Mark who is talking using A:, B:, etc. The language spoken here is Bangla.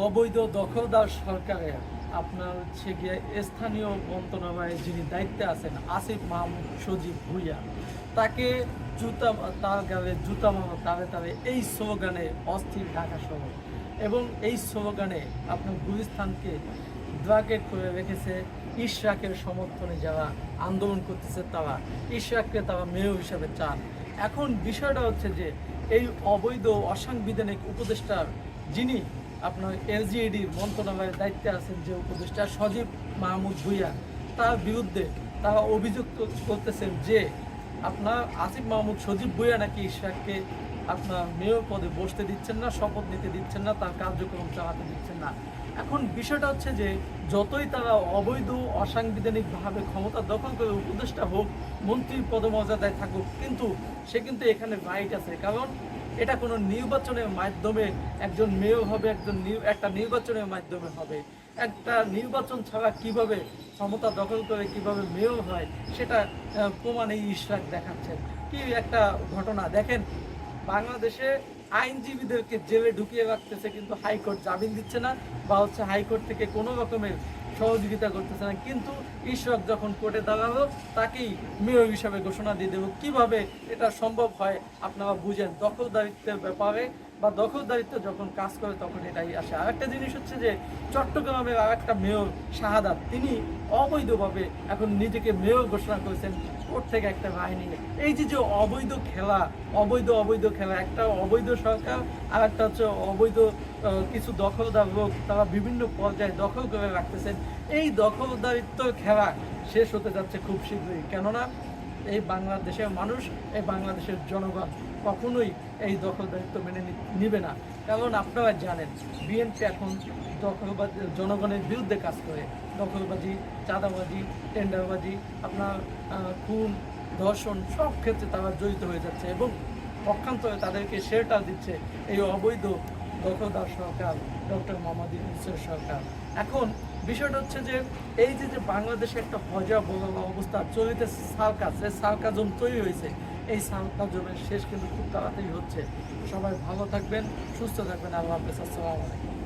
A: অবৈধ দখলদার সরকারের আপনার হচ্ছে গিয়ে স্থানীয় মন্ত্রণালয়ে যিনি দায়িত্বে আছেন, আসিফ মাহমুদ সজীব ভুইয়া, তাকে জুতা, তার গালে জুতা মামা তারে তারে এই স্লোগানে অস্থির ঢাকা শহর এবং এই স্লোগানে আপনার গুলিস্তানকে ব্রাকেট করে রেখেছে ইশরাকের সমর্থনে যারা আন্দোলন করতেছে তারা, ইশরাককে তারা মেয়র হিসাবে চান। এখন বিষয়টা হচ্ছে যে এই অবৈধ অসাংবিধানিক উপদেষ্টার যিনি আপনার এলজিইডির মন্ত্রণালয়ের দায়িত্বে আছেন যে উপদেষ্টা সজীব মাহমুদ ভুইয়া, তার বিরুদ্ধে তারা অভিযোগ করতেছেন যে আপনার আসিফ মাহমুদ সজীব ভুইয়া নাকি ইশাককে আপনার মেয়র পদে বসতে দিচ্ছেন না, শপথ নিতে দিচ্ছেন না, তার কার্যক্রম চালাতে দিচ্ছেন না। এখন বিষয়টা হচ্ছে যে যতই তারা অবৈধ, অসাংবিধানিকভাবে ক্ষমতা দখল করে উপদেষ্টা হোক মন্ত্রীর পদমর্যাদায় থাকুক, কিন্তু সে কিন্তু এখানে রাইট আছে। কারণ এটা কোনো নির্বাচনের মাধ্যমে একজন মেয়র হবে, একজন একটা নির্বাচনের মাধ্যমে হবে। একটা নির্বাচন ছাড়া কীভাবে ক্ষমতা দখল করে, কীভাবে মেয়র হয়, সেটা প্রমাণ ইশরাক দেখাচ্ছেন। কি একটা ঘটনা। দেখেন, বাংলাদেশে আইনজীবীদেরকে জেলে ঢুকিয়ে রাখতেছে, কিন্তু হাইকোর্ট জামিন দিচ্ছে না বা হচ্ছে হাইকোর্ট থেকে কোনো রকমের সহযোগিতা করতেছে না। কিন্তু ঈশ্বর যখন কোর্টে দাঁড়াল, তাকেই মেয়র হিসাবে ঘোষণা দিয়ে দেবো। কীভাবে এটা সম্ভব হয়, আপনারা বুঝেন। দখলদারিত্বের ব্যাপারে বা দখলদারিত্ব যখন কাজ করে, তখন এটাই আসে। আরেকটা জিনিস হচ্ছে যে, চট্টগ্রামের আরেকটা মেয়র শাহাদাত, তিনি অবৈধভাবে এখন নিজেকে মেয়র ঘোষণা করেছেন কোর্ট থেকে একটা রায় নিয়ে। এই যে যে অবৈধ খেলা, অবৈধ অবৈধ খেলা, একটা অবৈধ সরকার আর একটা হচ্ছে অবৈধ কিছু দখলদার লোক, তারা বিভিন্ন পর্যায়ে দখল করে রাখতেছেন। এই দখলদারিত্ব খেলা শেষ হতে যাচ্ছে খুব শীঘ্রই। কেননা এই বাংলাদেশের মানুষ, এই বাংলাদেশের জনগণ কখনোই এই দখলদারিত্ব মেনে নিবে না। কারণ আপনারা জানেন, বিএনপি এখন দখলবাজি, জনগণের বিরুদ্ধে কাজ করে। দখলবাজি, চাঁদাবাজি, টেন্ডারবাজি, আপনার খুন, ধর্ষণ সব ক্ষেত্রে তারা জড়িত হয়ে যাচ্ছে এবং পক্ষান্তরে তাদেরকে শেল্টার দিচ্ছে এই অবৈধ দখলদার সরকার, ডক্টর মোহাম্মদ ইউনুসের সরকার। এখন বিষয়টা হচ্ছে যে, এই যে যে বাংলাদেশে একটা হজা বলা অবস্থা চলিতে সার্কাস সালকা জম তৈরি হয়েছে, এই সালকা সার্কাজমের শেষ কিন্তু খুব তাড়াতাড়ি হচ্ছে। সবাই ভালো থাকবেন, সুস্থ থাকবেন। আল্লাহ হাফেজ, আসসালামু আলাইকুম।